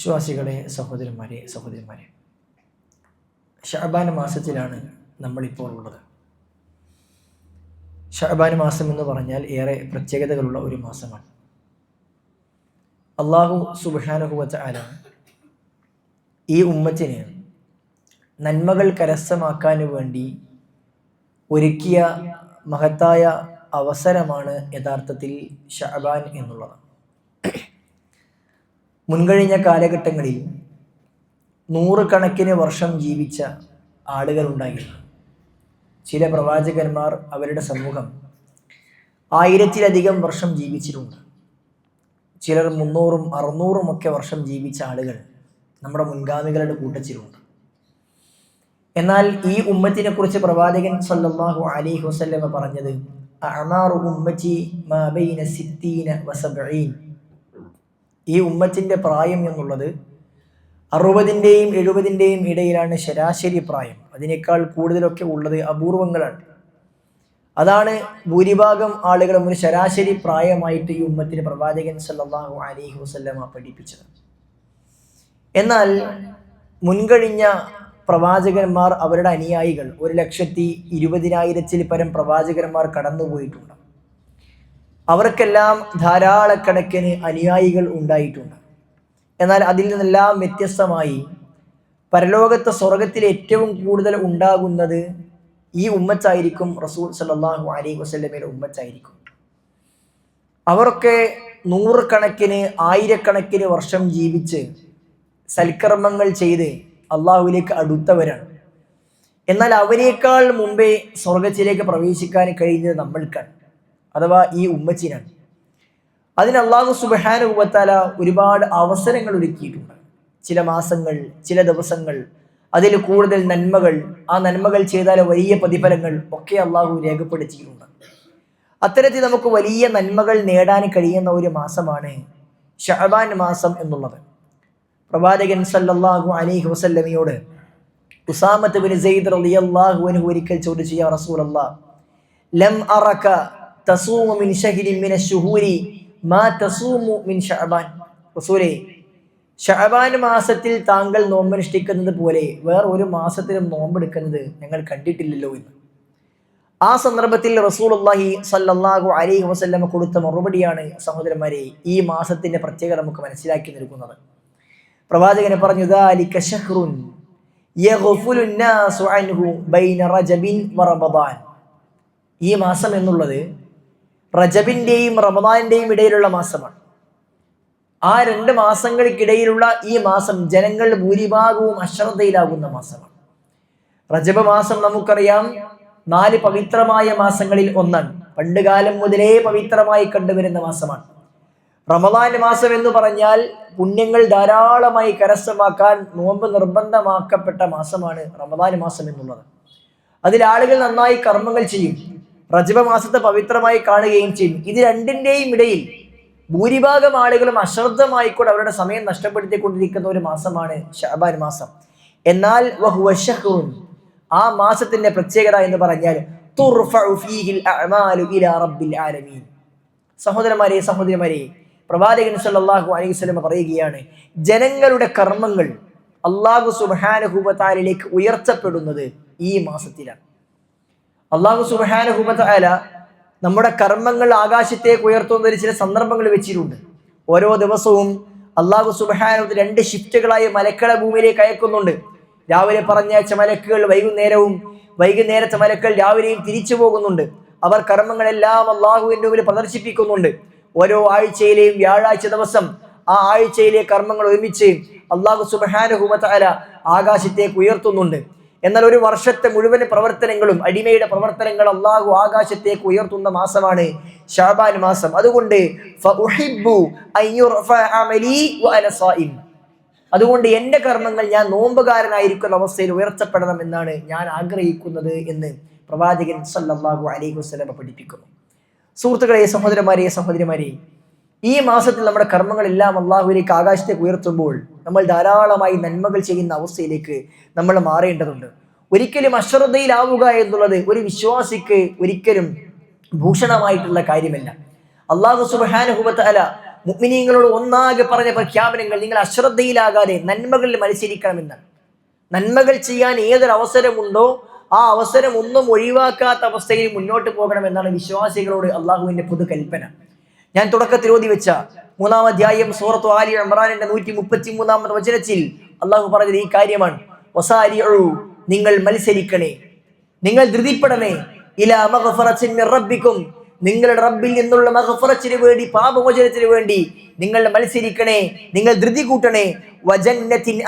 വിശ്വാസികളെ സഹോദരന്മാരെ സഹോദരന്മാരെ ഷഹബാൻ മാസത്തിലാണ് നമ്മളിപ്പോൾ ഉള്ളത്. ഷഹബാൻ മാസം എന്ന് പറഞ്ഞാൽ ഏറെ പ്രത്യേകതകളുള്ള ഒരു മാസമാണ്. അള്ളാഹു സുബാനുഹുവച്ച ആല ഈ ഉമ്മത്തിന് നന്മകൾ കരസ്ഥമാക്കാൻ വേണ്ടി ഒരുക്കിയ മഹത്തായ അവസരമാണ് യഥാർത്ഥത്തിൽ ഷഹബാൻ എന്നുള്ളത്. മുൻകഴിഞ്ഞ കാലഘട്ടങ്ങളിൽ നൂറുകണക്കിന് വർഷം ജീവിച്ച ആളുകളുണ്ടായിരുന്നു. ചില പ്രവാചകന്മാർ അവരുടെ സമൂഹം ആയിരത്തിലധികം വർഷം ജീവിച്ചിട്ടുണ്ട്. ചിലർ മുന്നൂറും അറുന്നൂറും ഒക്കെ വർഷം ജീവിച്ച ആളുകൾ നമ്മുടെ മുൻഗാമികളുടെ കൂട്ടത്തിലുണ്ട് എന്നാൽ ഈ ഉമ്മത്തിനെ കുറിച്ച് പ്രവാചകൻ സല്ലാഹു അലൈഹി ഹുസല്ലമ്മ പറഞ്ഞത് അണാറു ഉമ്മച്ചി മാബൈന സിത്തീന വസബഈൻ ഈ ഉമ്മത്തിന്റെ പ്രായം എന്നുള്ളത് അറുപതിന്റെയും എഴുപതിന്റെയും ഇടയിലാണ് ശരാശരി പ്രായം. അതിനേക്കാൾ കൂടുതലൊക്കെ ഉള്ളത് അപൂർവങ്ങളാണ്. അതാണ് ഭൂരിഭാഗം ആളുകളും ഒരു ശരാശരി പ്രായമായിട്ട് ഈ ഉമ്മത്തിന് പ്രവാചകൻ സല്ലാഹു അലൈഹി വസല്ലമ പഠിപ്പിച്ചത്. എന്നാൽ മുൻകഴിഞ്ഞ പ്രവാചകന്മാർ അവരുടെ അനുയായികൾ ഒരു ലക്ഷത്തി ഇരുപതിനായിരത്തിൽ പരം പ്രവാചകന്മാർ കടന്നുപോയിട്ടുണ്ട്. അവർക്കെല്ലാം ധാരാളക്കണക്കിന് അനുയായികൾ ഉണ്ടായിട്ടുണ്ട്. എന്നാൽ അതിൽ നിന്നെല്ലാം വ്യത്യസ്തമായി പരലോകത്തെ സ്വർഗത്തിൽ ഏറ്റവും കൂടുതൽ ഉണ്ടാകുന്നത് ഈ ഉമ്മച്ചായിരിക്കും റസൂൽ സല്ലാഹു അലൈഹി വസല്ലമയുടെ ഉമ്മച്ചായിരിക്കും. അവരൊക്കെ നൂറുകണക്കിന് ആയിരക്കണക്കിന് വർഷം ജീവിച്ച് സൽക്കർമ്മങ്ങൾ ചെയ്ത് അള്ളാഹുവിലേക്ക് അടുത്തവരാണ്. എന്നാൽ അവരെക്കാൾ മുമ്പേ സ്വർഗത്തിലേക്ക് പ്രവേശിക്കാൻ കഴിഞ്ഞത് നമ്മൾക്കാണ്. അഥവാ ഈ ഉമ്മച്ചിനാണ്. അതിന് അള്ളാഹു സുബഹാനുഭവത്താല ഒരുപാട് അവസരങ്ങൾ ഒരുക്കിയിട്ടുണ്ട്. ചില മാസങ്ങൾ ചില ദിവസങ്ങൾ അതിൽ കൂടുതൽ നന്മകൾ ആ നന്മകൾ ചെയ്താൽ വലിയ പ്രതിഫലങ്ങൾ ഒക്കെ അള്ളാഹു രേഖപ്പെടുത്തിയിട്ടുണ്ട്. അത്തരത്തിൽ നമുക്ക് വലിയ നന്മകൾ നേടാൻ കഴിയുന്ന ഒരു മാസമാണ് ഷഹബാൻ മാസം എന്നുള്ളത്. പ്രവാചകൻ സല്ലല്ലാഹു അലൈഹി വസല്ലമയോട് ഉസാമത്ത് ബിൻ സെയ്ദ് റളിയല്ലാഹു അൻഹു ഒരിക്കൽ ചോദിച്ചു യാ അള്ളാഹ് ലം അറക തസൂമു മിൻ ഷഹിരി മിന ഷുഹൂരി മാ തസൂമു മിൻ ഷഅബാൻ. റസൂലേ ഷഅബാൻ മാസത്തിൽ താങ്കൾ നോമ്പനുഷ്ഠിക്കുന്നത് പോലെ വേറെ ഒരു മാസത്തിലും നോമ്പെടുക്കുന്നത് ഞങ്ങൾ കണ്ടിട്ടില്ലല്ലോ എന്ന്. ആ സന്ദർഭത്തിൽ റസൂലുള്ളാഹി സല്ലല്ലാഹു അലൈഹി വസല്ലം കൊടുത്ത മറുപടിയാണ് സഹോദരന്മാരെ ഈ മാസത്തിന്റെ പ്രത്യേകത നമുക്ക് മനസ്സിലാക്കി നൽകുന്നത്. പ്രവാചകനെ പറഞ്ഞു ദാലിക ഷഹ്റുൻ യഗ്ഫുലു അൻനാസു അൻഹു ബൈന റജബിൻ വറമദാൻ ഈ മാസം എന്നുള്ളത് റജബിന്റെയും റമദാന്റെയും ഇടയിലുള്ള മാസമാണ്. ആ രണ്ട് മാസങ്ങൾക്കിടയിലുള്ള ഈ മാസം ജനങ്ങൾ ഭൂരിഭാഗവും അശ്രദ്ധയിലാകുന്ന മാസമാണ്. റജബ് മാസം നമുക്കറിയാം നാല് പവിത്രമായ മാസങ്ങളിൽ ഒന്നാണ്. പണ്ടുകാലം മുതലേ പവിത്രമായി കണ്ടുവരുന്ന മാസമാണ്. റമദാൻ മാസം എന്ന് പറഞ്ഞാൽ പുണ്യങ്ങൾ ധാരാളമായി കരസ്ഥമാക്കാൻ നോമ്പ് നിർബന്ധമാക്കപ്പെട്ട മാസമാണ് റമദാൻ മാസം എന്നുള്ളത്. അതിൽ ആളുകൾ നന്നായി കർമ്മങ്ങൾ ചെയ്യും. റജബ മാസത്തെ പവിത്രമായി കാണുകയും ചെയ്യും. ഇത് രണ്ടിന്റെയും ഇടയിൽ ഭൂരിഭാഗം ആളുകളും അശ്രദ്ധമായിക്കൂടെ അവരുടെ സമയം നഷ്ടപ്പെടുത്തിക്കൊണ്ടിരിക്കുന്ന ഒരു മാസമാണ് ഷാബാൻ മാസം. എന്നാൽ ആ മാസത്തിന്റെ പ്രത്യേകത എന്ന് പറഞ്ഞാൽ സഹോദരന്മാരെ സഹോദരിമാരെ പ്രവാചകൻ സല്ലല്ലാഹു അലൈഹി വസല്ലം പറയുകയാണ് ജനങ്ങളുടെ കർമ്മങ്ങൾ അള്ളാഹു സുബാനുഹൂബത്താലിലേക്ക് ഉയർത്തപ്പെടുന്നത് ഈ മാസത്തിലാണ്. അള്ളാഹു സുബ്ഹാനഹുബത്താല നമ്മുടെ കർമ്മങ്ങൾ ആകാശത്തേക്ക് ഉയർത്തുന്ന ചില സന്ദർഭങ്ങൾ വെച്ചിട്ടുണ്ട്. ഓരോ ദിവസവും അള്ളാഹു സുബ്ഹാനഹു രണ്ട് ഷിഫ്റ്റുകളായി മലക്കള ഭൂമിയിലേക്ക് അയക്കുന്നുണ്ട്. രാവിലെ പറഞ്ഞയച്ച മലക്കുകൾ വൈകുന്നേരവും വൈകുന്നേരത്തെ മലക്കൾ രാവിലെയും തിരിച്ചു പോകുന്നുണ്ട്. അവർ കർമ്മങ്ങളെല്ലാം അള്ളാഹുവിന്റെ മുമ്പിൽ പ്രദർശിപ്പിക്കുന്നുണ്ട്. ഓരോ ആഴ്ചയിലെയും വ്യാഴാഴ്ച ദിവസം ആ ആഴ്ചയിലെ കർമ്മങ്ങൾ ഒരുമിച്ച് അള്ളാഹു സുബാനുഹുമത്താല ആകാശത്തേക്ക് ഉയർത്തുന്നുണ്ട്. എന്നാൽ ഒരു വർഷത്തെ മുഴുവൻ പ്രവർത്തനങ്ങളും അടിമയുടെ പ്രവർത്തനങ്ങൾ അള്ളാഹു ആകാശത്തേക്ക് ഉയർത്തുന്ന മാസമാണ് ഷാബാൻ മാസം അതുകൊണ്ട്. അതുകൊണ്ട് എന്റെ കർമ്മങ്ങൾ ഞാൻ നോമ്പുകാരനായിരിക്കുന്ന അവസ്ഥയിൽ ഉയർത്തപ്പെടണം എന്നാണ് ഞാൻ ആഗ്രഹിക്കുന്നത് എന്ന് പ്രവാചകൻ സല്ലാഹു അലൈഹി വസല്ലം പഠിപ്പിക്കുന്നു സുഹൃത്തുക്കളെ സഹോദരന്മാരെ സഹോദരിമാരെ ഈ മാസത്തിൽ നമ്മുടെ കർമ്മങ്ങളെല്ലാം അള്ളാഹുവിലേക്ക് ആകാശത്തേക്ക് ഉയർത്തുമ്പോൾ നമ്മൾ ധാരാളമായി നന്മകൾ ചെയ്യുന്ന അവസ്ഥയിലേക്ക് നമ്മൾ മാറേണ്ടതുണ്ട്. ഒരിക്കലും അശ്രദ്ധയിലാവുക എന്നുള്ളത് ഒരു വിശ്വാസിക്ക് ഒരിക്കലും ഭൂഷണമായിട്ടുള്ള കാര്യമല്ല. അള്ളാഹു സുബാനുഹുബത്ത് അല മുഗ്മിനീങ്ങളോട് ഒന്നാകെ പറഞ്ഞ പ്രഖ്യാപനങ്ങൾ നിങ്ങൾ അശ്രദ്ധയിലാകാതെ നന്മകളിൽ മത്സരിക്കണമെന്നാണ്. നന്മകൾ ചെയ്യാൻ ഏതൊരു അവസരമുണ്ടോ ആ അവസരം ഒന്നും ഒഴിവാക്കാത്ത അവസ്ഥയിൽ മുന്നോട്ട് പോകണമെന്നാണ് വിശ്വാസികളോട് അള്ളാഹുവിന്റെ പൊതുകൽപ്പന. ഞാൻ തുടക്കത്തിൽ ഓതി വെച്ച മൂന്നാം അധ്യായം സൂറത്തു ആലി ഇമ്രാനിന്റെ നൂറ്റി മുപ്പത്തി മൂന്നാമത്തെ വചനത്തിൽ അള്ളാഹു പറഞ്ഞത് ഈ കാര്യമാണ്. നിങ്ങൾ മത്സരിക്കണേ. നിങ്ങൾ ധൃതിപ്പെടണേ. ഇല റബ്ബിക്കും നിങ്ങളുടെ റബ്ബിൽ നിന്നുള്ള മഹഫറച്ചിന് വേണ്ടി പാപമോചനത്തിന് വേണ്ടി നിങ്ങൾ മത്സരിക്കണേ. നിങ്ങൾ ധൃതി കൂട്ടണേ. വജന്നത്തിൻ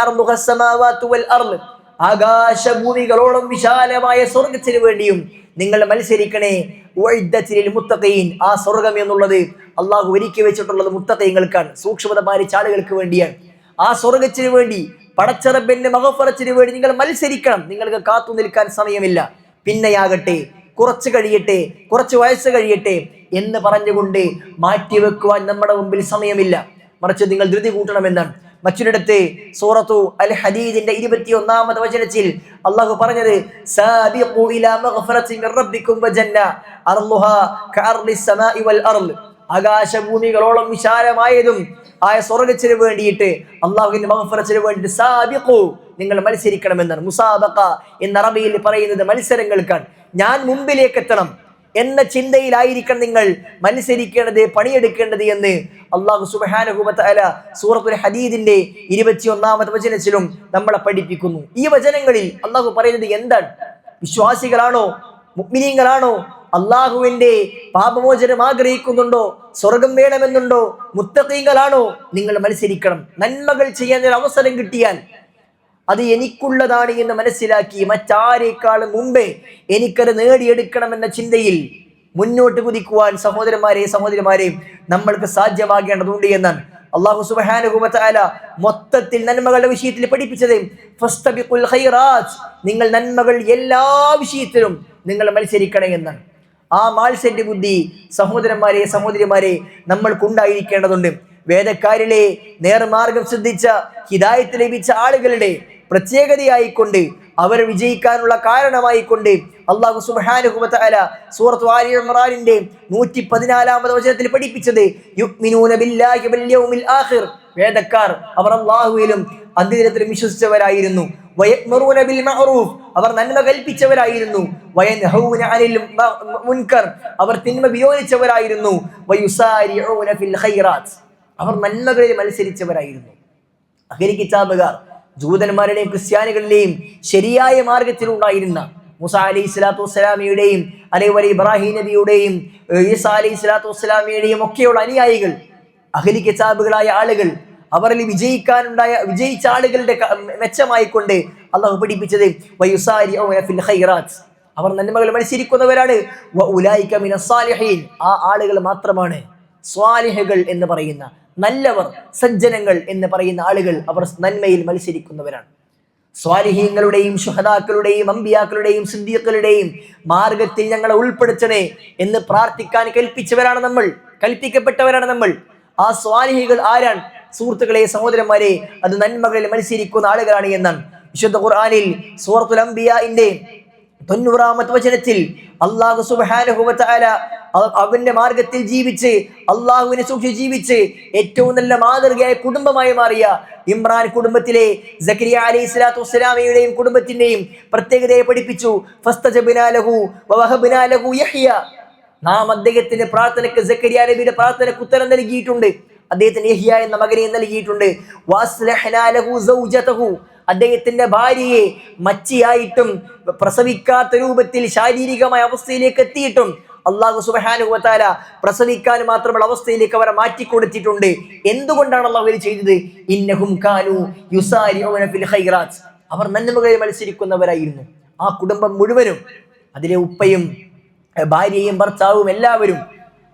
ആകാശഭൂമികളോളം വിശാലമായ സ്വർഗത്തിന് വേണ്ടിയും നിങ്ങൾ മത്സരിക്കണേ. ഉഇദ്ദത്തിൽ മുത്തഖീൻ ആ സ്വർഗം എന്നുള്ളത് അള്ളാഹു ഒരുക്കി വെച്ചിട്ടുള്ളത് മുത്തക്കൈങ്ങൾക്കാണ് സൂക്ഷ്മത പാലിച്ച ആളുകൾക്ക് വേണ്ടിയാണ്. ആ സ്വർഗത്തിന് വേണ്ടി പടച്ചറബിന്റെ മകഫറച്ചിന് വേണ്ടി നിങ്ങൾ മത്സരിക്കണം. നിങ്ങൾക്ക് കാത്തു നിൽക്കാൻ സമയമില്ല. പിന്നെയാകട്ടെ കുറച്ച് കഴിയട്ടെ കുറച്ച് വയസ്സ് കഴിയട്ടെ എന്ന് പറഞ്ഞുകൊണ്ട് മാറ്റിവെക്കുവാൻ നമ്മുടെ മുമ്പിൽ സമയമില്ല. മറിച്ച് നിങ്ങൾ ധൃതി കൂട്ടണമെന്നാണ്. മറ്റൊരിടത്ത് സൂറത്തു അൽ ഹദീദിന്റെ ഇരുപത്തി ഒന്നാമത് വചനത്തിൽ അള്ളാഹു പറഞ്ഞത് ആകാശഭൂമികളോളം വിശാലമായതും ആയ സ്വർഗത്തിന് വേണ്ടിയിട്ട് അള്ളാഹുവിന്റെ മഹഫറച്ചിന് വേണ്ടിയിട്ട് സാബിഖു നിങ്ങൾ മത്സരിക്കണമെന്നാണ്. മുസാബക്ക എന്ന അറബിയിൽ പറയുന്നത് മത്സരങ്ങൾക്കാണ്. ഞാൻ മുമ്പിലേക്ക് എത്തണം. എന്ന ചിന്തയിലായിരിക്കണം നിങ്ങൾ മത്സരിക്കേണ്ടത് പണിയെടുക്കേണ്ടത് എന്ന് അള്ളാഹു സുബാനുഹുബല സൂറത്തുൽ ഹദീദിന്റെ ഇരുപത്തി ഒന്നാമത്തെ വചനത്തിലും നമ്മളെ പഠിപ്പിക്കുന്നു. ഈ വചനങ്ങളിൽ അള്ളാഹു പറയുന്നത് എന്താണ്? വിശ്വാസികളാണോ? മുഗ്മിനീങ്ങളാണോ? അള്ളാഹുവിന്റെ പാപമോചനം ആഗ്രഹിക്കുന്നുണ്ടോ? സ്വർഗം വേണമെന്നുണ്ടോ? മുത്തക്കീങ്ങളാണോ നിങ്ങൾ മത്സരിക്കണം നന്മകൾ ചെയ്യാൻ ഒരു അവസരം കിട്ടിയാൽ അത് എനിക്കുള്ളതാണ് എന്ന് മനസ്സിലാക്കി മറ്റാരേക്കാളും മുമ്പേ എനിക്കത് നേടിയെടുക്കണമെന്ന ചിന്തയിൽ മുന്നോട്ട് കുതിക്കുവാൻ സഹോദരന്മാരെ സഹോദരിമാരെയും നമ്മൾക്ക് സാധ്യമാകേണ്ടതുണ്ട് എന്നാണ്. അള്ളാഹു സുബാനുഭവത്തായ മൊത്തത്തിൽ നന്മകളുടെ വിഷയത്തിൽ പഠിപ്പിച്ചത്. നിങ്ങൾ നന്മകൾ എല്ലാ വിഷയത്തിലും നിങ്ങൾ മത്സരിക്കണം എന്നാണ്. ആ മാത്സര്യ ബുദ്ധി സഹോദരന്മാരെ സഹോദരിമാരെ നമ്മൾക്കുണ്ടായിരിക്കേണ്ടതുണ്ട്. വേദക്കാരിലെ നേർമാർഗം ശ്രദ്ധിച്ച ഹിദായത്ത് ലഭിച്ച ആളുകളുടെ പ്രത്യേകതയായിക്കൊണ്ട് അവർ വിജയിക്കാനുള്ള കാരണമായിക്കൊണ്ട് അള്ളാഹു സുബാനുഹുബല സൂറത്ത് ആലി നൂറ്റി പതിനാലാമത് വചനത്തിൽ പഠിപ്പിച്ചത് യുക്മിനൂന ബില്ലാഹി ആഖിർ. വേദക്കാർ അവർ അള്ളാഹുവിലും അന്ത്യദിനത്തിലും വിശ്വസിച്ചവരായിരുന്നു. ബിൽ മഅറൂഫ് അവർ നന്മ കൽപ്പിച്ചവരായിരുന്നു. വയൻഹൗന അനിൽ മുൻകർ അവർ തിന്മ വിയോജിച്ചവരായിരുന്നു. ഫിൽ ഖൈറാത്ത്. അവർ നന്മകളിൽ മത്സരിച്ചവരായിരുന്നു. അഹരി കിതാബുകാർ ജൂതന്മാരുടെയും ക്രിസ്ത്യാനികളുടെയും ശരിയായ മാർഗത്തിലുണ്ടായിരുന്ന മുസ അലി സ്വലാത്തു വസ്സലാമിയുടെയും അതേപോലെ ഇബ്രാഹിം നബിയുടെയും ഈസാ അലി സ്വലാത്തു വസ്സലാമിയുടെയും ഒക്കെയുള്ള അനുയായികൾ അഹലി കിതാബുകളായ ആളുകൾ അവരിൽ വിജയിക്കാനുണ്ടായ വിജയിച്ച ആളുകളുടെ മെച്ചമായിക്കൊണ്ട് അള്ളാഹു പഠിപ്പിച്ചത് അവർ നന്മകൾ മത്സരിക്കുന്നവരാണ്. ആ ആളുകൾ മാത്രമാണ് സ്വാലിഹകൾ എന്ന് പറയുന്ന നല്ലവർ സജ്ജനങ്ങൾ എന്ന് പറയുന്ന ആളുകൾ അവർ നന്മയിൽ മത്സരിക്കുന്നവരാണ്. സ്വാലിഹീങ്ങളുടെയും ശുഹദാക്കളുടെയും അമ്പിയാക്കളുടെയും സിദ്ദീഖുകളുടെയും മാർഗത്തിൽ ഞങ്ങളെ ഉൾപ്പെടുത്തണേ എന്ന് പ്രാർത്ഥിക്കാൻ കൽപ്പിച്ചവരാണ് നമ്മൾ കൽപ്പിക്കപ്പെട്ടവരാണ് നമ്മൾ. ആ സ്വാലിഹികൾ ആരാണ്? സുഹൃത്തുക്കളെ സഹോദരന്മാരെ അത് നന്മകളിൽ മത്സരിക്കുന്ന ആളുകളാണ് എന്നാണ്. വിശുദ്ധ ഖുർആാനിൽ സൂറത്തുൽ അംബിയാഇന്റെ തൊണ്ണൂറാമത്തെ വചനത്തിൽ അള്ളാഹു സുബാനുഹുവല അവന്റെ മാർഗത്തിൽ ജീവിച്ച് അള്ളാഹുവിനെ സൂക്ഷിച്ച് ജീവിച്ച് ഏറ്റവും നല്ല മാതൃകയായ കുടുംബമായി മാറിയ ഇമ്രാൻ കുടുംബത്തിലെ ജക്കരിയ അലി സ്വലാത്തു വസ്സലാമയുടെയും കുടുംബത്തിന്റെയും പ്രത്യേകതയെ പഠിപ്പിച്ചു. നാം അദ്ദേഹത്തിന്റെ പ്രാർത്ഥനയ്ക്ക് ജക്കരിയ നബിയുടെ പ്രാർത്ഥനയ്ക്ക് ഉത്തരം നൽകിയിട്ടുണ്ട്. അദ്ദേഹത്തിന് യഹിയ എന്ന മകനെ നൽകിയിട്ടുണ്ട്. അദ്ദേഹത്തിന്റെ ഭാര്യയെ മച്ചിയായിട്ടും പ്രസവിക്കാത്ത രൂപത്തിൽ ശാരീരികമായ അവസ്ഥയിലേക്ക് എത്തിയിട്ടും അള്ളാഹു സുബാനുവത്താല പ്രസവിക്കാൻ മാത്രമുള്ള അവസ്ഥയിലേക്ക് അവരെ മാറ്റിക്കൊടുത്തിട്ടുണ്ട് എന്തുകൊണ്ടാണ് അള്ളാഹു ചെയ്തത്? ഇന്നഹും കാനു യുസാരി അവർ നന്മകളിൽ മത്സരിക്കുന്നവരായിരുന്നു. ആ കുടുംബം മുഴുവനും അതിലെ ഉപ്പയും ഭാര്യയും ഭർത്താവും എല്ലാവരും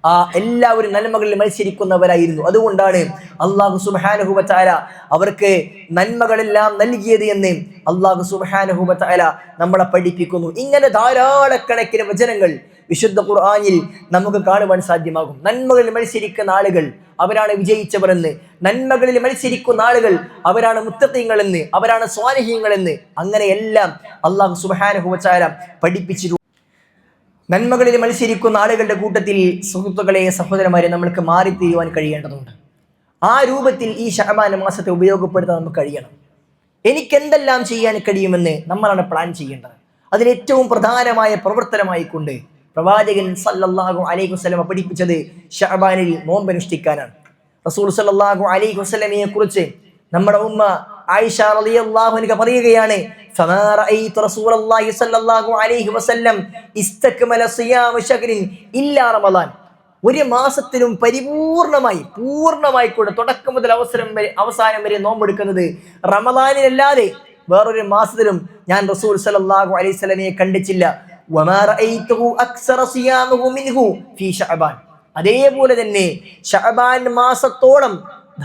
ആ എല്ലാവരും നന്മകളിൽ മത്സരിക്കുന്നവരായിരുന്നു. അതുകൊണ്ടാണ് അള്ളാഹു സുബാനുഹുബത്താല അവർക്ക് നന്മകളെല്ലാം നൽകിയത് എന്ന് അള്ളാഹു സുബാനുഹുബത്താല നമ്മളെ പഠിപ്പിക്കുന്നു. ഇങ്ങനെ ധാരാളക്കണക്കിന് വചനങ്ങൾ വിശുദ്ധ ഖുർആാനിൽ നമുക്ക് കാണുവാൻ സാധ്യമാകും. നന്മകളിൽ മത്സരിക്കുന്ന ആളുകൾ അവരാണ് വിജയിച്ചവരെന്ന്. നന്മകളിൽ മത്സരിക്കുന്ന ആളുകൾ അവരാണ് മുത്തത്തീങ്ങളെന്ന് അവരാണ് സ്വാനഹീങ്ങളെന്ന് അങ്ങനെയെല്ലാം അള്ളാഹു സുബാനുഹുബത്താല പഠിപ്പിച്ചിട്ടുണ്ട്. നന്മകളിൽ മത്സരിക്കുന്ന ആളുകളുടെ കൂട്ടത്തിൽ സുഹൃത്തുക്കളെ സഹോദരന്മാരെ നമ്മൾക്ക് മാറിത്തീരുവാൻ കഴിയേണ്ടതുണ്ട്. ആ രൂപത്തിൽ ഈ ഷഹബാൻ മാസത്തെ ഉപയോഗപ്പെടുത്താൻ നമുക്ക് കഴിയണം. എനിക്ക് എന്തെല്ലാം ചെയ്യാൻ കഴിയുമെന്ന് നമ്മളാണ് പ്ലാൻ ചെയ്യേണ്ടത്. അതിലേറ്റവും പ്രധാനമായ പ്രവർത്തനമായി കൊണ്ട് പ്രവാചകൻ സല്ലല്ലാഹു അലൈഹി വസ്ലമ പഠിപ്പിച്ചത് ഷഹബാനിൽ നോമ്പനുഷ്ഠിക്കാനാണ്. റസൂൽ സല്ലല്ലാഹു അലൈഹി വസ്ലമയെ കുറിച്ച് നമ്മുടെ ഉമ്മ ആയിഷ റളിയല്ലാഹു അൻഹ പറയുകയാണ് ഒരു മാസത്തിലും പരിപൂർണമായി പൂർണമായി കൂടെ തുടക്കം മുതൽ അവസരം വരെ അവസാനം വരെ നോമ്പെടുക്കുന്നത് റമദാനിലല്ലാതെ വേറൊരു മാസത്തിലും ഞാൻ റസൂൽ സലാഹു അലൈഹി വസല്ലമയെ കണ്ടിച്ചില്ല അതേപോലെ തന്നെ ഷഹബാൻ മാസത്തോളം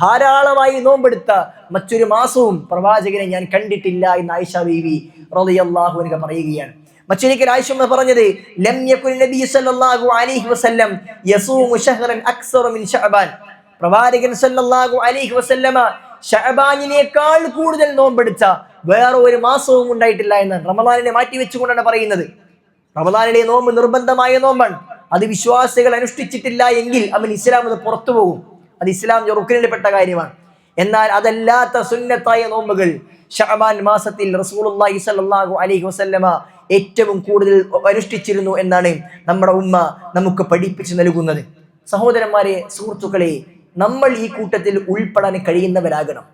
ധാരാളമായി നോമ്പെടുത്ത മറ്റൊരു മാസവും പ്രവാചകനെ ഞാൻ കണ്ടിട്ടില്ല എന്ന് ആയിഷ ബീവി റളിയല്ലാഹു അൻഹ പറയുകയാണ്. മറ്റൊരിക്കൽ ആയിഷമ്മ പറഞ്ഞത് ലം യകുൽ നബി സല്ലല്ലാഹു അലൈഹി വസല്ലം യസൂമു അക്സറ മിൻ പ്രവാചകൻ സല്ലല്ലാഹു അലൈഹി വസല്ലമ ഷഅബാനിനേക്കാൾ കൂടുതൽ നോമ്പെടുത്ത വേറെ ഒരു മാസവും ഉണ്ടായിട്ടില്ല എന്ന് റമദാനിനെ മാറ്റി വെച്ചുകൊണ്ടാണ് പറയുന്നത്. റമദാനിലെ നോമ്പ് നിർബന്ധമായ നോമ്പാണ്. അത് വിശ്വാസികൾ അനുഷ്ഠിച്ചിട്ടില്ല എങ്കിൽ അവൻ ഇസ്ലാം അത് പുറത്തു പോകും. അത് ഇസ്ലാം റുക്കിനിൽപ്പെട്ട കാര്യമാണ്. എന്നാൽ അതല്ലാത്ത സുന്നത്തായ നോമ്പുകൾ ഷഹബാൻ മാസത്തിൽ റസൂലുള്ളാഹി സ്വല്ലല്ലാഹു അലൈഹി വസല്ലമ ഏറ്റവും കൂടുതൽ അനുഷ്ഠിച്ചിരുന്നു എന്നാണ് നമ്മുടെ ഉമ്മ നമുക്ക് പഠിപ്പിച്ചു നൽകുന്നത്. സഹോദരന്മാരെ സുഹൃത്തുക്കളെ നമ്മൾ ഈ കൂട്ടത്തിൽ ഉൾപ്പെടാൻ കഴിയുന്നവരാകണം.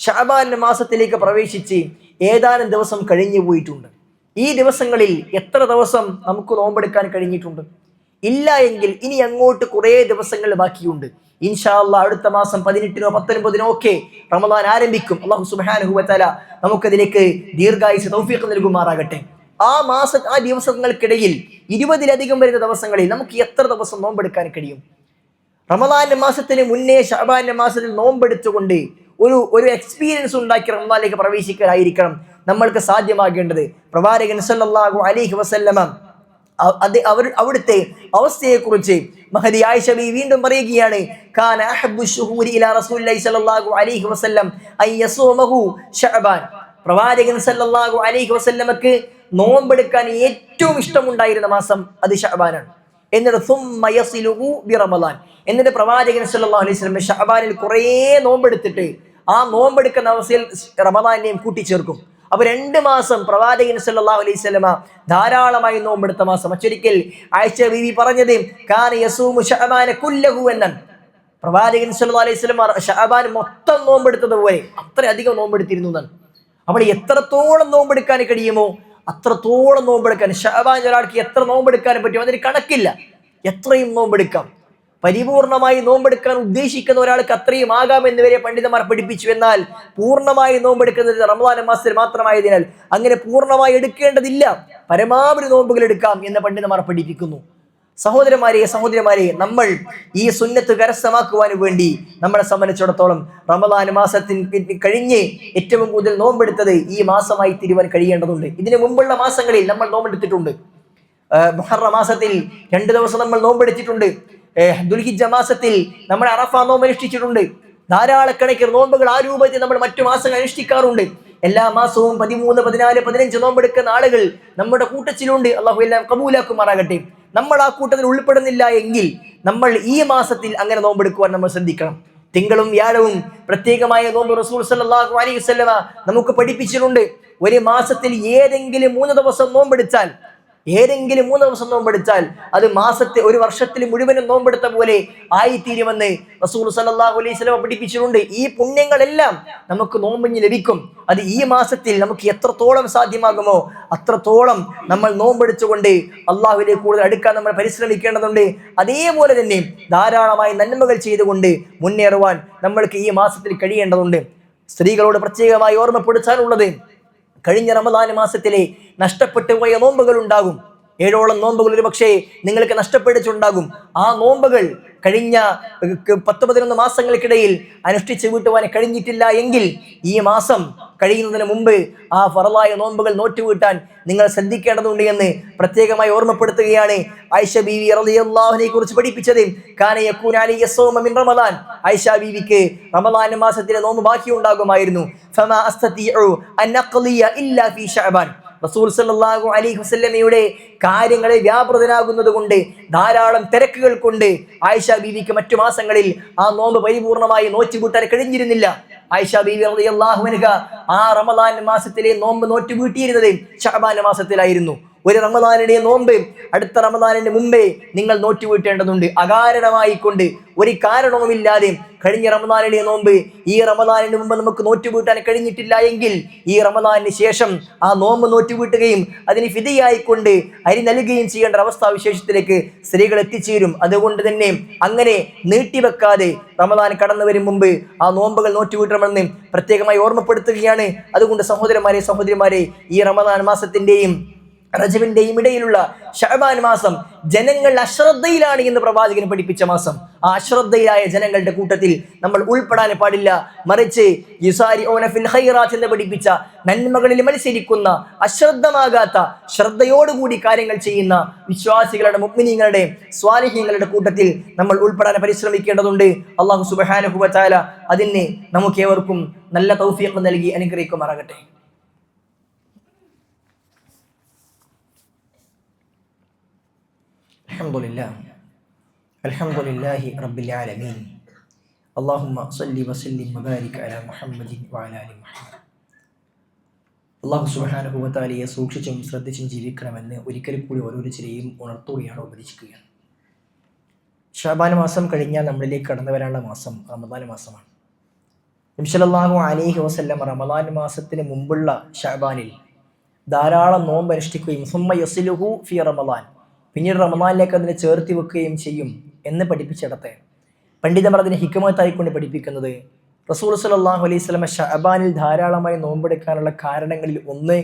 ഷഹബാൻ മാസത്തിലേക്ക് പ്രവേശിച്ച് ഏതാനും ദിവസം കഴിഞ്ഞു പോയിട്ടുണ്ട്. ഈ ദിവസങ്ങളിൽ എത്ര ദിവസം നമുക്ക് നോമ്പെടുക്കാൻ കഴിഞ്ഞിട്ടുണ്ട്? ഇല്ല എങ്കിൽ ഇനി അങ്ങോട്ട് കുറേ ദിവസങ്ങൾ ബാക്കിയുണ്ട്. ഇൻഷാ അല്ലാ അടുത്ത മാസം പതിനെട്ടിനോ പത്തൊൻപതിനോ ഒക്കെ റമദാൻ ആരംഭിക്കും. അള്ളാഹു സുബ്ഹാനഹു വതആല നമുക്കതിലേക്ക് ദീർഘായുസ് തൗഫീഖ് നൽകുമാറാകട്ടെ. ആ മാസ ആ ദിവസങ്ങൾക്കിടയിൽ ഇരുപതിലധികം വരുന്ന ദിവസങ്ങളിൽ നമുക്ക് എത്ര ദിവസം നോമ്പെടുക്കാൻ കഴിയും? റമദാന്റെ മാസത്തിന് മുന്നേ ഷാബാന്റെ മാസത്തിൽ നോമ്പെടുത്തുകൊണ്ട് ഒരു ഒരു എക്സ്പീരിയൻസ് ഉണ്ടാക്കി റമദാനിലേക്ക് പ്രവേശിക്കലായിരിക്കണം നമ്മൾക്ക് സാധ്യമാകേണ്ടത്. പ്രവാചകൻ സല്ലല്ലാഹു അലൈഹി വസല്ലമ അത് അവർ അവിടുത്തെ അവസ്ഥയെക്കുറിച്ച് മഹദി ആയിഷ ബി വീണ്ടും പറയുകയാണ് കാന അഹബ്ബു ശുഹൂരി ഇലാ റസൂലില്ലാഹി സ്വല്ലല്ലാഹു അലൈഹി വസല്ലം അൻ യസൂമഹു പ്രവാചകൻ സല്ലല്ലാഹു അലൈഹി വസല്ലമക്ക് നോമ്പെടുക്കാൻ ഏറ്റവും ഇഷ്ടമുണ്ടായിരുന്ന മാസം അത് ഷഹബാനാണ് എന്നിട്ട് സുമ്മ യസിലുഹു ബി റമദാൻ. എന്നിട്ട് പ്രവാചകൻ സല്ലല്ലാഹു അലൈഹി വസല്ലം ഷഅബാനിൽ കുറേ നോമ്പെടുത്തിട്ട് ആ നോമ്പെടുക്കുന്ന അവസ്ഥയിൽ റമദാനെയും കൂട്ടിച്ചേർക്കും. അപ്പൊ രണ്ട് മാസം പ്രവാചകൻ സല്ലാ അലൈഹി ധാരാളമായി നോമ്പെടുത്ത മാസം. മറ്റൊരിക്കൽ ആയിഷ ബീവി പറഞ്ഞത് കാന യസൂമു പ്രവാചകൻ സല്ലല്ലാഹു അലൈഹി വസല്ലമ ഷഹബാൻ മൊത്തം നോമ്പെടുത്തത് പോലെ അത്രയധികം നോമ്പെടുത്തിരുന്നു എന്നാണ് അവിടെ എത്രത്തോളം നോമ്പെടുക്കാൻ കഴിയുമോ അത്രത്തോളം നോമ്പെടുക്കാൻ ഷഹബാൻ ഒരാൾക്ക് എത്ര നോമ്പെടുക്കാൻ പറ്റുമോ അതിന് കണക്കില്ല. എത്രയും നോമ്പെടുക്കാം. പരിപൂർണമായി നോമ്പെടുക്കാൻ ഉദ്ദേശിക്കുന്ന ഒരാൾക്ക് അത്രയും ആകാം എന്നിവരെ പണ്ഡിതന്മാർ പഠിപ്പിച്ചു. എന്നാൽ പൂർണമായി നോമ്പെടുക്കുന്നത് റമദാൻ മാസത്തിൽ മാത്രമായതിനാൽ അങ്ങനെ പൂർണമായി എടുക്കേണ്ടതില്ല. പരമാവധി നോമ്പുകൾ എടുക്കാം എന്ന് പണ്ഡിതന്മാർ പഠിപ്പിക്കുന്നു. സഹോദരന്മാരെ സഹോദരന്മാരെ നമ്മൾ ഈ സുന്നത്ത് കരസ്ഥമാക്കുവാൻ വേണ്ടി നമ്മളെ സംബന്ധിച്ചിടത്തോളം റമദാൻ മാസത്തിന് കഴിഞ്ഞ് ഏറ്റവും കൂടുതൽ നോമ്പെടുത്തത് ഈ മാസമായി തിരുവാൻ കഴിയേണ്ടതുണ്ട്. ഇതിനു മുമ്പുള്ള മാസങ്ങളിൽ നമ്മൾ നോമ്പെടുത്തിട്ടുണ്ട്. മുഹറ മാസത്തിൽ രണ്ട് ദിവസം നമ്മൾ നോമ്പെടുത്തിട്ടുണ്ട്. ദുൽഹിജ മാസത്തിൽ നമ്മൾ അറഫ നോമ്പ് അനുഷ്ഠിച്ചിട്ടുണ്ട്. ധാരാളക്കണക്കിന് നോമ്പുകൾ ആ രൂപത്തിൽ നമ്മൾ മറ്റു മാസങ്ങൾ അനുഷ്ഠിക്കാറുണ്ട്. എല്ലാ മാസവും പതിമൂന്ന് പതിനാല് പതിനഞ്ച് നോമ്പെടുക്കുന്ന ആളുകൾ നമ്മുടെ കൂട്ടത്തിലുണ്ട്. അള്ളാഹു എല്ലാം കബൂലാക്കുമാറാകട്ടെ. നമ്മൾ ആ കൂട്ടത്തിൽ ഉൾപ്പെടുന്നില്ല എങ്കിൽ നമ്മൾ ഈ മാസത്തിൽ അങ്ങനെ നോമ്പെടുക്കുവാൻ നമ്മൾ ശ്രദ്ധിക്കണം. തിങ്കളും വ്യാഴവും പ്രത്യേകമായ നോമ്പ് റസൂൽ സല്ലാഹു അലൈഹി വസല്ലമ നമുക്ക് പഠിപ്പിച്ചിട്ടുണ്ട്. ഒരു മാസത്തിൽ ഏതെങ്കിലും മൂന്ന് ദിവസം നോമ്പെടുത്താൽ ഏതെങ്കിലും മൂന്ന് ദിവസം നോമ്പെടുത്താൽ അത് മാസത്തെ ഒരു വർഷത്തിൽ മുഴുവനും നോമ്പെടുത്ത പോലെ ആയിത്തീരുമെന്ന് റസൂൽ സലഹു അലൈഹി വസല്ലമ പഠിപ്പിച്ചിട്ടുണ്ട്. ഈ പുണ്യങ്ങളെല്ലാം നമുക്ക് നോമ്പിഞ്ഞ് ലഭിക്കും. അത് ഈ മാസത്തിൽ നമുക്ക് എത്രത്തോളം സാധ്യമാകുമോ അത്രത്തോളം നമ്മൾ നോമ്പെടുത്തുകൊണ്ട് അള്ളാഹുവിനെ കൂടുതൽ അടുക്കാൻ നമ്മൾ പരിശ്രമിക്കേണ്ടതുണ്ട്. അതേപോലെ തന്നെ ധാരാളമായി നന്മകൾ ചെയ്തുകൊണ്ട് മുന്നേറുവാൻ നമ്മൾക്ക് ഈ മാസത്തിൽ കഴിയേണ്ടതുണ്ട്. സ്ത്രീകളോട് പ്രത്യേകമായി ഓർമ്മപ്പെടുത്താനുള്ളത് കഴിഞ്ഞ റമദാൻ മാസത്തിലെ നഷ്ടപ്പെട്ടു പോയ നോമ്പുകൾ ഉണ്ടാകും. ഏഴോളം നോമ്പുകൾ ഒരു പക്ഷേ നിങ്ങൾക്ക് നഷ്ടപ്പെട്ടിട്ടുണ്ടാകും. ആ നോമ്പുകൾ കഴിഞ്ഞ പത്ത് പതിനൊന്ന് മാസങ്ങൾക്കിടയിൽ അനുഷ്ഠിച്ചു വീട്ടുവാൻ കഴിഞ്ഞിട്ടില്ല എങ്കിൽ ഈ മാസം കഴിയുന്നതിന് മുമ്പ് ആ ഫറലായ നോമ്പുകൾ നോറ്റു നോറ്റുവീട്ടാൻ നിങ്ങൾ ശ്രദ്ധിക്കേണ്ടതുണ്ട് എന്ന് പ്രത്യേകമായി ഓർമ്മപ്പെടുത്തുകയാണ് ആയിഷ ബീവി റളിയല്ലാഹുവിനെ കുറിച്ച് പഠിപ്പിച്ചത്. കാന യകൂന അലി യസ്സൗമ മിൻ റമദാൻ. ആയിഷ ബീവിക്ക് റമദാൻ മാസത്തിലെ നോമ്പ് ബാക്കിയുണ്ടാകുമായിരുന്നു. ഫമാ അൻ റസൂൽ സല്ലാഹു അലി വസല്ലമയുടെ കാര്യങ്ങളെ വ്യാപൃതനാകുന്നത് കൊണ്ട് ധാരാളം തിരക്കുകൾ കൊണ്ട് ആയിഷ ബീവിക്ക് മറ്റു മാസങ്ങളിൽ ആ നോമ്പ് പരിപൂർണമായി നോറ്റുകൂട്ടാൻ കഴിഞ്ഞിരുന്നില്ല. ആയിഷ ബീവി അൻഹ ആ റമദാൻ മാസത്തിലെ നോമ്പ് നോറ്റുകൂട്ടിയിരുന്നത് ഷഹബാൻ മാസത്തിലായിരുന്നു. ഒരു റമദാനിന്റെ നോമ്പ് അടുത്ത റമദാനിന്റെ മുമ്പേ നിങ്ങൾ നോറ്റ് വീട്ടേണ്ടതുണ്ട്. അകാരണമായിക്കൊണ്ട് ഒരു കാരണവുമില്ലാതെ കഴിഞ്ഞ റമദാനിന്റെ നോമ്പ് ഈ റമദാനിന് മുമ്പ് നമുക്ക് നോറ്റ് വീട്ടാൻ കഴിഞ്ഞിട്ടില്ല എങ്കിൽ ഈ റമദാനിന് ശേഷം ആ നോമ്പ് നോറ്റ് വീട്ടുകയും അതിന് ഫിതയായിക്കൊണ്ട് അരി നൽകുകയും ചെയ്യേണ്ട അവസ്ഥാ വിശേഷത്തിലേക്ക് സ്ത്രീകൾ എത്തിച്ചേരും. അതുകൊണ്ട് തന്നെ അങ്ങനെ നീട്ടിവെക്കാതെ റമദാൻ കടന്നു വരും മുമ്പ് ആ നോമ്പുകൾ നോറ്റ് വീട്ടണമെന്ന് പ്രത്യേകമായി ഓർമ്മപ്പെടുത്തുകയാണ്. അതുകൊണ്ട് സഹോദരന്മാരെ സഹോദരിമാരെ ഈ റമദാൻ മാസത്തിന്റെയും റജബിന്റെയും ഇടയിലുള്ള ഷഹബാൻ മാസം ജനങ്ങൾ അശ്രദ്ധയിലാണ് എന്ന് പ്രവാചകൻ പഠിപ്പിച്ച മാസം. ആ അശ്രദ്ധയിലായ ജനങ്ങളുടെ കൂട്ടത്തിൽ നമ്മൾ ഉൾപ്പെടാൻ പാടില്ല. മറിച്ച് യുസാരി ഓനഫിൽ ഹൈറാത്ത് എന്ന് പഠിപ്പിച്ച നന്മകളിൽ മത്സരിക്കുന്ന അശ്രദ്ധമാകാത്ത ശ്രദ്ധയോടുകൂടി കാര്യങ്ങൾ ചെയ്യുന്ന വിശ്വാസികളുടെ മുഗ്മിനിങ്ങളുടെ സ്വാലിഹ്യങ്ങളുടെ കൂട്ടത്തിൽ നമ്മൾ ഉൾപ്പെടാൻ പരിശ്രമിക്കേണ്ടതുണ്ട്. അള്ളാഹു സുബഹാനുഭവത്താല അതിന് നമുക്ക് ഏവർക്കും നല്ല തൗഫീഖ് നൽകി അനുഗ്രഹിക്കുമാറാകട്ടെ. الحمد لله الحمد لله رب العالمين اللهم صل وسلم وبارك على محمد وعلى ال محمد അള്ളാഹു സുബാനുഭവത്താലിയെ സൂക്ഷിച്ചും ശ്രദ്ധിച്ചും ജീവിക്കണമെന്ന് ഒരിക്കൽ കൂടി ഓരോരുത്തരെയും ഉണർത്തുകയാണ് ഉപദേശിക്കുകയാണ് ഷാബാൻ മാസം കഴിഞ്ഞാൽ നമ്മളിലേക്ക് കടന്നു വരാനുള്ള മാസം റമദാൻ മാസമാണ് നിംഷലാഹു അലിഹി വസല്ലം റമദാൻ മാസത്തിന് മുമ്പുള്ള ഷാബാനിൽ ധാരാളം നോമ്പ് അനുഷ്ഠിക്കുകയും സുമ്മ യസിലുഹു ഫി റമദാൻ പിന്നീട് റമദാനിലേക്ക് അതിനെ ചേർത്തി വെക്കുകയും ചെയ്യും എന്ന് പഠിപ്പിച്ചിടത്തെ പണ്ഡിതമർ അതിനെ ഹിക്കമത്തായിക്കൊണ്ട് പഠിപ്പിക്കുന്നത് റസൂൽ സലാഹു അലൈഹി സ്വലമ ഷബാനിൽ ധാരാളമായി നോമ്പെടുക്കാനുള്ള കാരണങ്ങളിൽ ഒന്ന്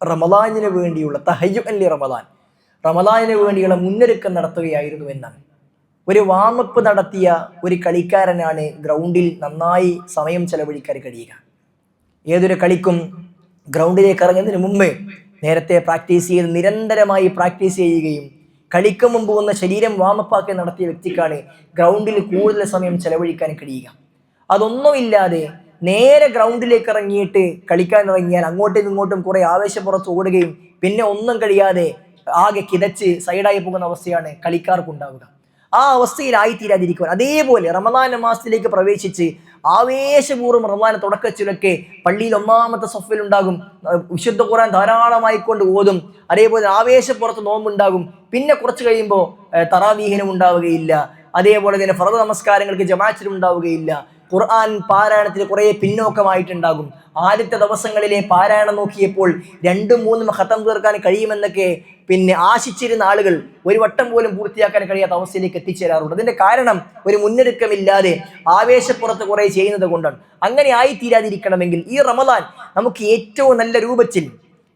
റമദാനിന് വേണ്ടിയുള്ള തഹയ്യു അല്ലി റമദാൻ. റമദാനിന് വേണ്ടിയുള്ള മുന്നൊരുക്കം നടത്തുകയായിരുന്നു എന്നാണ്. ഒരു വാമപ്പ് നടത്തിയ ഒരു കളിക്കാരനാണ് ഗ്രൗണ്ടിൽ നന്നായി സമയം ചെലവഴിക്കാൻ കഴിയുക. ഏതൊരു കളിക്കും ഗ്രൗണ്ടിലേക്ക് ഇറങ്ങുന്നതിന് മുമ്പ് നേരത്തെ പ്രാക്ടീസ് ചെയ്ത് നിരന്തരമായി പ്രാക്ടീസ് ചെയ്യുകയും കളിക്കും മുമ്പ് വന്ന ശരീരം വാമപ്പാക്കി നടത്തിയ വ്യക്തിക്കാണ് ഗ്രൗണ്ടിൽ കൂടുതൽ സമയം ചെലവഴിക്കാൻ കഴിയുക. അതൊന്നുമില്ലാതെ നേരെ ഗ്രൗണ്ടിലേക്ക് ഇറങ്ങിയിട്ട് കളിക്കാൻ ഇറങ്ങിയാൽ അങ്ങോട്ടും ഇങ്ങോട്ടും കുറെ ആവേശപ്പുറത്ത് ഓടുകയും പിന്നെ ഒന്നും കഴിയാതെ ആകെ കിതച്ച് സൈഡായി പോകുന്ന അവസ്ഥയാണ് കളിക്കാർക്കുണ്ടാവുക ആ അവസ്ഥയിലായിത്തീരാതിരിക്കുവാൻ അതേപോലെ റമദാൻ മാസത്തിലേക്ക് പ്രവേശിച്ച് ആവേശപൂർവം തുടക്ക തുടക്കത്തിലൊക്കെ പള്ളിയിൽ ഒന്നാമത്തെ സഫിൽ ഉണ്ടാകും. വിശുദ്ധ ഖുറാൻ ധാരാളമായി കൊണ്ട് ഓതും. അതേപോലെ ആവേശപ്പുറത്ത് നോമ്പുണ്ടാകും. പിന്നെ കുറച്ച് കഴിയുമ്പോൾ തറാവീഹനം ഉണ്ടാവുകയില്ല. അതേപോലെ തന്നെ ഫറദ നമസ്കാരങ്ങൾക്ക് ജമാച്ചിനും ഉണ്ടാവുകയില്ല. ഖുർആൻ പാരായണത്തിൽ കുറേ പിന്നോക്കമായിട്ടുണ്ടാകും. ആദ്യത്തെ ദിവസങ്ങളിലെ പാരായണം നോക്കിയപ്പോൾ രണ്ടും മൂന്നും ഹത്തം തീർക്കാൻ കഴിയുമെന്നൊക്കെ പിന്നെ ആശിച്ചിരുന്ന ആളുകൾ ഒരു വട്ടം പോലും പൂർത്തിയാക്കാൻ കഴിയാത്ത അവസ്ഥയിലേക്ക് എത്തിച്ചേരാറുണ്ട്. അതിന്റെ കാരണം ഒരു മുന്നൊരുക്കമില്ലാതെ ആവേശപ്പുറത്ത് കുറേ ചെയ്യുന്നത് കൊണ്ടാണ്. അങ്ങനെ ആയിത്തീരാതിരിക്കണമെങ്കിൽ ഈ റമദാൻ നമുക്ക് ഏറ്റവും നല്ല രൂപത്തിൽ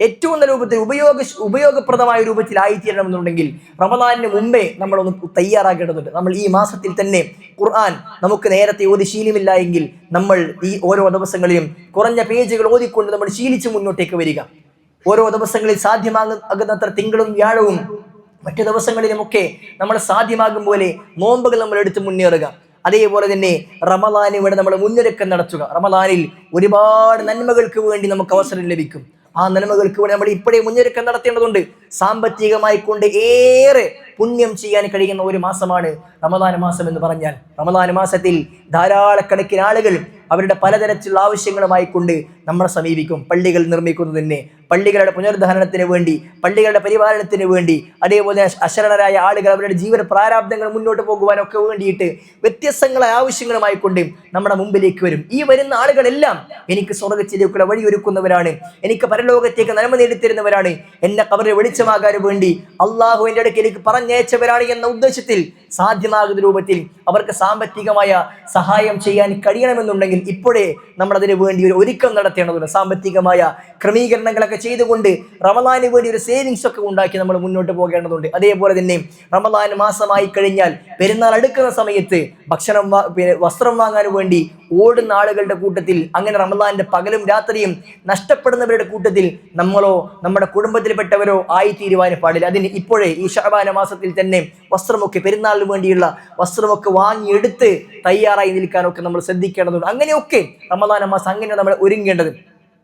ഏറ്റവും നല്ല രൂപത്തിൽ ഉപയോഗ ഉപയോഗപ്രദമായ രൂപത്തിൽ ആയിത്തീരണമെന്നുണ്ടെങ്കിൽ റമദാനിന് മുമ്പേ നമ്മളൊന്ന് തയ്യാറാക്കേണ്ടതുണ്ട്. നമ്മൾ ഈ മാസത്തിൽ തന്നെ ഖുർആൻ നമുക്ക് നേരത്തെ ഓതി ശീലമില്ല എങ്കിൽ നമ്മൾ ഈ ഓരോ ദിവസങ്ങളിലും കുറഞ്ഞ പേജുകൾ ഓതിക്കൊണ്ട് നമ്മൾ ശീലിച്ച് മുന്നോട്ടേക്ക് വരിക. ഓരോ ദിവസങ്ങളിൽ സാധ്യമാകുന്നത്ര തിങ്കളും വ്യാഴവും മറ്റു ദിവസങ്ങളിലുമൊക്കെ നമ്മൾ സാധ്യമാകും പോലെ നോമ്പുകൾ നമ്മൾ എടുത്ത് മുന്നേറുക. അതേപോലെ തന്നെ റമദാനിവിടെ നമ്മൾ മുന്നൊരുക്കം നടത്തുക. റമദാനിൽ ഒരുപാട് നന്മകൾക്ക് വേണ്ടി നമുക്ക് അവസരം ലഭിക്കും. ആ നന്മകൾക്ക് വേണ്ടി നമ്മൾ ഇപ്പോഴേ മുന്നൊരുക്കം നടത്തേണ്ടതുണ്ട്. സാമ്പത്തികമായി കൊണ്ട് ഏറെ പുണ്യം ചെയ്യാൻ കഴിയുന്ന ഒരു മാസമാണ് റമദാന മാസം എന്ന് പറഞ്ഞാൽ. റമദാന മാസത്തിൽ ധാരാളക്കണക്കിന് ആളുകൾ അവരുടെ പലതരത്തിലുള്ള ആവശ്യങ്ങളുമായി കൊണ്ട് നമ്മളെ സമീപിക്കും പള്ളികൾ നിർമ്മിക്കുന്നതിന് പള്ളികളുടെ പുനരുദ്ധാരണത്തിന് വേണ്ടി പള്ളികളുടെ പരിപാലനത്തിന് വേണ്ടി അതേപോലെ അശരണരായ ആളുകൾ അവരുടെ ജീവന പ്രാരാബ്ദങ്ങൾ മുന്നോട്ട് പോകുവാനൊക്കെ വേണ്ടിയിട്ട് വ്യത്യസ്തങ്ങളെ ആവശ്യങ്ങളുമായി കൊണ്ട് നമ്മുടെ മുമ്പിലേക്ക് വരും. ഈ വരുന്ന ആളുകളെല്ലാം എനിക്ക് സ്വർഗത്തിലേക്കുള്ള വഴിയൊരുക്കുന്നവരാണ്. എനിക്ക് പരലോകത്തേക്ക് നന്മ നേടിത്തരുന്നവരാണ്. എന്നെ കബറിൽ വെളിച്ചമാകാൻ വേണ്ടി അള്ളാഹു എന്റെ അടുക്കിലേക്ക് പറഞ്ഞയച്ചവരാണ് എന്ന ഉദ്ദേശത്തിൽ സാധ്യമാകുന്ന രൂപത്തിൽ അവർക്ക് സാമ്പത്തികമായ സഹായം ചെയ്യാൻ കഴിയണമെന്നുണ്ടെങ്കിൽ ഇപ്പോഴേ നമ്മളതിന് വേണ്ടി ഒരു ഒരുക്കം നടത്തേണ്ടതുണ്ട്. സാമ്പത്തികമായ ക്രമീകരണങ്ങളൊക്കെ ചെയ്തുകൊണ്ട് റമദാന് വേണ്ടി ഒരു സേവിങ്സ് ഒക്കെ ഉണ്ടാക്കി നമ്മൾ മുന്നോട്ട് പോകേണ്ടതുണ്ട്. അതേപോലെ തന്നെ റമദാൻ മാസമായി കഴിഞ്ഞാൽ പെരുന്നാൾ അടുക്കുന്ന സമയത്ത് ഭക്ഷണം പിന്നെ വസ്ത്രം വാങ്ങാൻ വേണ്ടി ഓടുന്ന ആളുകളുടെ കൂട്ടത്തിൽ അങ്ങനെ റമദാന്റെ പകലും രാത്രിയും നഷ്ടപ്പെടുന്നവരുടെ കൂട്ടത്തിൽ നമ്മളോ നമ്മുടെ കുടുംബത്തിൽപ്പെട്ടവരോ ആയിത്തീരുവാൻ പാടില്ല. അതിന് ഇപ്പോഴേ ഈ ഷാബാന മാസത്തിൽ തന്നെ വസ്ത്രമൊക്കെ പെരുന്നാളിന് വേണ്ടിയുള്ള വസ്ത്രമൊക്കെ വാങ്ങിയെടുത്ത് തയ്യാറായി നിൽക്കാനൊക്കെ നമ്മൾ ശ്രദ്ധിക്കേണ്ടതുണ്ട്. അങ്ങനെയൊക്കെ റമദാന മാസം അങ്ങനെ നമ്മൾ ഒരുങ്ങേണ്ടത്.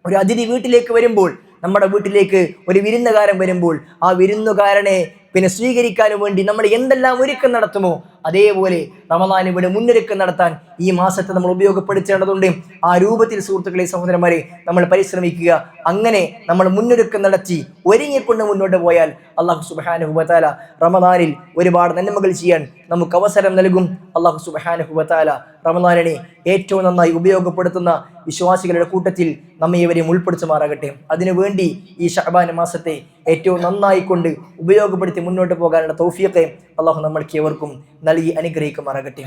ഒരു അതിഥി വീട്ടിലേക്ക് വരുമ്പോൾ നമ്മുടെ വീട്ടിലേക്ക് ഒരു വിരുന്നുകാരൻ വരുമ്പോൾ ആ വിരുന്നുകാരനെ പിന്നെ സ്വീകരിക്കാനും വേണ്ടി നമ്മൾ എന്തെല്ലാം ഒരുക്കം നടത്തുമോ അതേപോലെ റമദാൻ ഇവിടെ മുന്നൊരുക്കം നടത്താൻ ഈ മാസത്തെ നമ്മൾ ഉപയോഗപ്പെടുത്തേണ്ടതുണ്ട്. ആ രൂപത്തിൽ സുഹൃത്തുക്കളെ സഹോദരന്മാരെ നമ്മൾ പരിശ്രമിക്കുക. അങ്ങനെ നമ്മൾ മുന്നൊരുക്കം നടത്തി ഒരുങ്ങിക്കൊണ്ട് മുന്നോട്ട് പോയാൽ അള്ളാഹു സുബാനുഹുബത്താല റമദാനിൽ ഒരുപാട് നന്മകൾ ചെയ്യാൻ നമുക്ക് അവസരം നൽകും. അള്ളാഹു സുബാനുഹുബത്താല റമദാനിനെ ഏറ്റവും നന്നായി ഉപയോഗപ്പെടുത്തുന്ന വിശ്വാസികളുടെ കൂട്ടത്തിൽ നമ്മെ ഇവരെയും ഉൾപ്പെടുത്തുമാറാകട്ടെ അതിനുവേണ്ടി ഈ ഷഹബാൻ മാസത്തെ ഏറ്റവും നന്നായി കൊണ്ട് ഉപയോഗപ്പെടുത്തി മുന്നോട്ട് പോകാനുള്ള തൗഫിയൊക്കെ അള്ളാഹു നമ്മൾക്ക് ഏവർക്കും നൽകി അനുഗ്രഹിക്കുമാറാകട്ടെ.